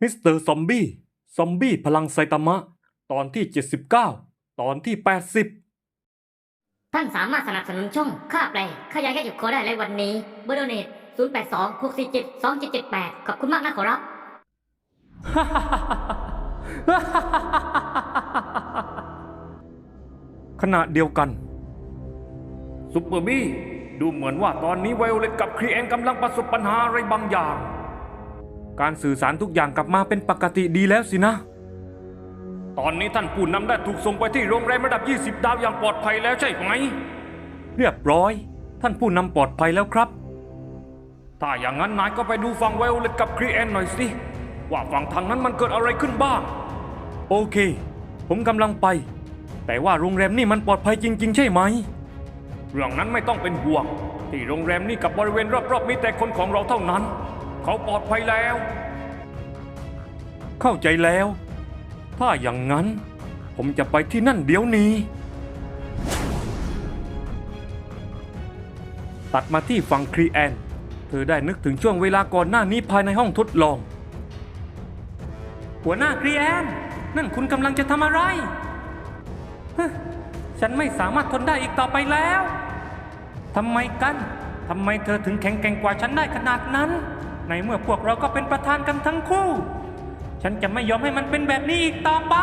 มิสเตอร์ซอมบี้ ซอมบี้พลังไซตามะ ตอนที่ 79 ตอนที่ 80 ท่านสามารถสนับสนุนช่องค่าแปลค่ายาแก้จุดคอได้ในวันนี้ เบอร์โดเนต082 647 2778 ขอบคุณมากนะขอรับ ขณะเดียวกัน ซุปเปอร์บี้ ดูเหมือนว่าตอนนี้ไวโอเลตกับครีเอนกำลังประสบปัญหาอะไรบางอย่าง การสื่อสารทุกอย่างกลับมาเป็นปกติดีแล้วสินะ ตอนนี้ท่านผู้นำได้ถูกส่งไปที่โรงแรมระดับ 20 ดาวอย่างปลอดภัยแล้วใช่ไหม เรียบร้อย ท่านผู้นำปลอดภัยแล้วครับ ถ้าอย่างนั้นนายก็ไปดูฝั่งไวโอเลตกับครีเอนหน่อยสิ ว่าฝั่งทางนั้นมันเกิดอะไรขึ้นบ้าง โอเค ผมกำลังไป แต่ว่าโรงแรมนี่มันปลอดภัยจริง ๆ ใช่ไหม เรื่องนั้นไม่ต้องเป็นห่วง ที่โรงแรมนี่กับบริเวณรอบๆมีแต่คนของเราเท่านั้น เขาปลอดภัยแล้ว เข้าใจแล้ว ถ้าอย่างนั้น ผมจะไปที่นั่นเดี๋ยวนี้ ตัดมาที่ฝั่งครีแอน เธอได้นึกถึงช่วงเวลาก่อนหน้านี้ภายในห้องทดลอง หัวหน้าครีแอน นั่นคุณกำลังจะทำอะไร ฉันไม่สามารถทนได้อีกต่อไปแล้วทำไมกันทำไมเธอถึงแข็งแกร่งกว่าฉันได้ขนาดนั้น ในเมื่อพวกเราก็เป็นประธานกันทั้งคู่ ฉันจะไม่ยอมให้มันเป็นแบบนี้อีกต่อไป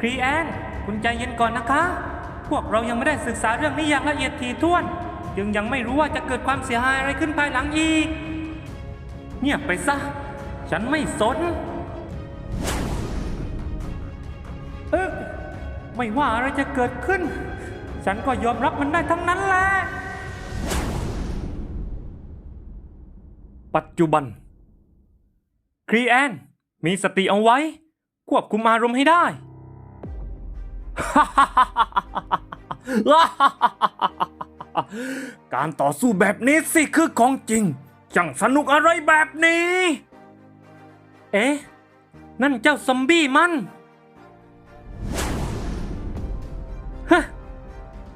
ครีแอนคุณใจเย็นก่อนนะคะ พวกเรายังไม่ได้ศึกษาเรื่องนี้อย่างละเอียดถี่ถ้วน จึงยังไม่รู้ว่าจะเกิดความเสียหายอะไรขึ้นภายหลังอีก เงียบไปซะ ฉันไม่สนเอ๊ะไม่ว่าอะไรจะเกิดขึ้น ฉันก็ยอมรับมันได้ทั้งนั้นแหละ ปัจจุบัน ครีแอน มีสติเอาไว้ ควบคุมอารมณ์ให้ได้ การต่อสู้แบบนี้สิคือของจริง จังสนุกอะไรแบบนี้ เอ๊ะ นั่นเจ้าซอมบี้มันฮะ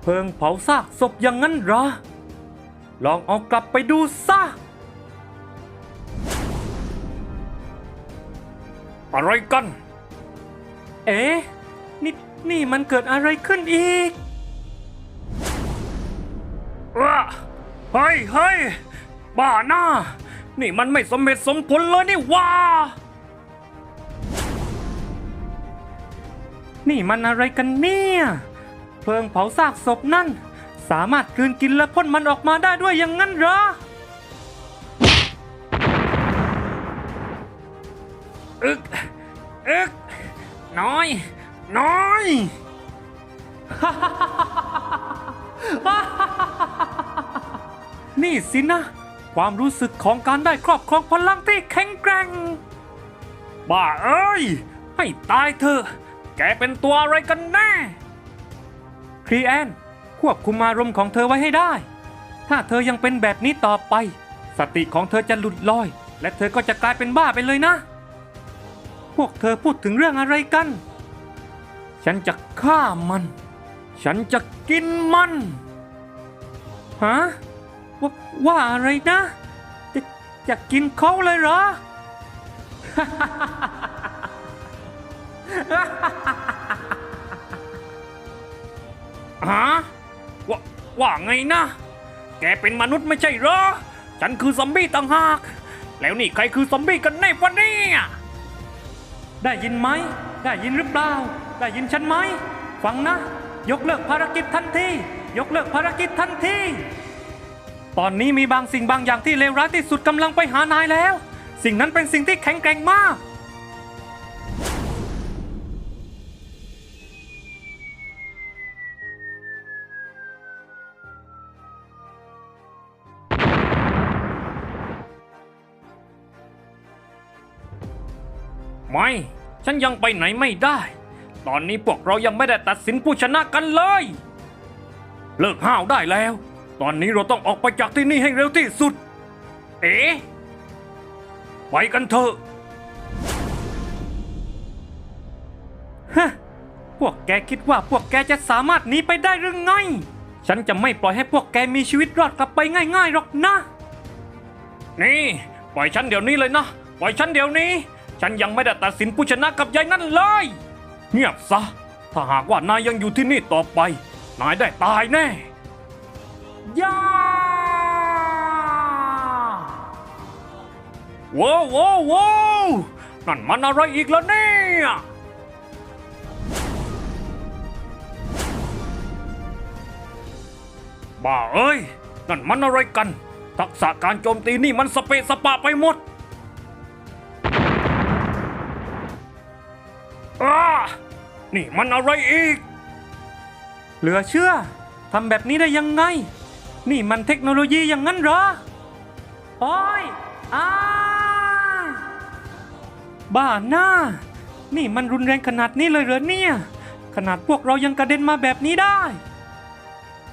เพิงเผาซากศพอย่างนั้นเหรอ ลองเอากลับไปดูซะ อะไรกัน เอ๊ะนี่นี่มันเกิดอะไรขึ้นอีกอะเฮ้ยเฮ้ยบ้าหน้า นี่มันไม่สมเหตุสมผลเลยนี่หว่า นี่มันอะไรกันเนี่ยเพลิงเผาซากศพนั่น สามารถกลืนกินและพ่นมันออกมาได้ด้วยอย่างนั้นเหรอ อึกอึกน้อย น้อยนี่สินะ ความรู้สึกของการได้ครอบครองพลังที่แข็งแกร่ง บ้าเอ้ย ให้ตายเถอะ แกเป็นตัวอะไรกันแน่ ครีแอน ควบคุมอารมณ์ของเธอไว้ให้ได้ ถ้าเธอยังเป็นแบบนี้ต่อไป สติของเธอจะหลุดลอย และเธอก็จะกลายเป็นบ้าไปเลยนะ พวกเธอพูดถึงเรื่องอะไรกัน ฉันจะฆ่ามัน ฉันจะกินมัน ฮะ ว่าว่าอะไรนะจะจะกินเขาเลยเหรอ ฮะว่าว่าไงนะ แกเป็นมนุษย์ไม่ใช่เหรอ ฉันคือซอมบี้ต่างหาก แล้วนี่ใครคือซอมบี้กันแน่วะเนี่ย ได้ยินไหม ได้ยินหรือเปล่า ได้ยินฉันไหม ฟังนะ ยกเลิกภารกิจทันที ยกเลิกภารกิจทันที ตอนนี้มีบางสิ่งบางอย่างที่เลวร้ายที่สุดกำลังไปหานายแล้ว สิ่งนั้นเป็นสิ่งที่แข็งแกร่งมาก ไม่ ฉันยังไปไหนไม่ได้ ตอนนี้พวกเรายังไม่ได้ตัดสินผู้ชนะกันเลย เลิกห้าวได้แล้ว ตอนนี้เราต้องออกไปจากที่นี่ให้เร็วที่สุด เอ๋ไปกันเถอะฮะพวกแกคิดว่าพวกแกจะสามารถหนีไปได้หรือไง ฉันจะไม่ปล่อยให้พวกแกมีชีวิตรอดกลับไปง่ายๆหรอกนะ นี่ ปล่อยฉันเดี๋ยวนี้เลยนะ ปล่อยฉันเดี๋ยวนี้ ฉันยังไม่ได้ตัดสินผู้ชนะกับยายนั่นเลย เงียบซะ ถ้าหากว่านายยังอยู่ที่นี่ต่อไป นายได้ตายแน่ย่าว้าวว้าวว้าวนั่นมันอะไรอีกล่ะเนี่ยบ้าเอ้ย นั่นมันอะไรกัน ทักษะการโจมตีนี่มันสเปะสปะไปหมด นี่มันอะไรอีก เหลือเชื่อทำแบบนี้ได้ยังไง นี่มันเทคโนโลยีอย่างนั้นเหรอ โอ้ยอ้าบ้าหน้า นี่มันรุนแรงขนาดนี้เลยเหรอเนี่ย ขนาดพวกเรายังกระเด็นมาแบบนี้ได้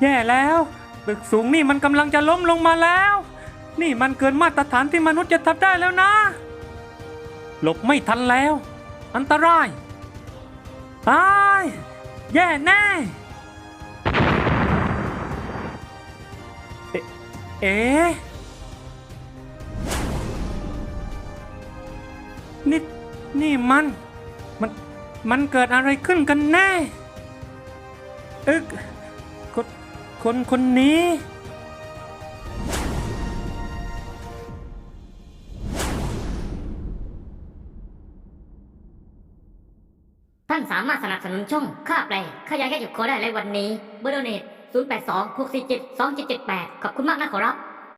แย่แล้วตึกสูงนี่มันกำลังจะล้มลงมาแล้ว นี่มันเกินมาตรฐานที่มนุษย์จะทำได้แล้วนะ หลบไม่ทันแล้ว อันตราย ตายแย่แน่เอ๊ะเอนี่นี่มัน มัน มันเกิดอะไรขึ้นกันแน่ อึกคนคนคนนี้ ท่านสามารถสนับสนุนช่องค่าแปลขยายแค่หยุดคอได้ในวันนี้เบอร์โดเนต082 647 2778 ขอบคุณมากนะขอรับ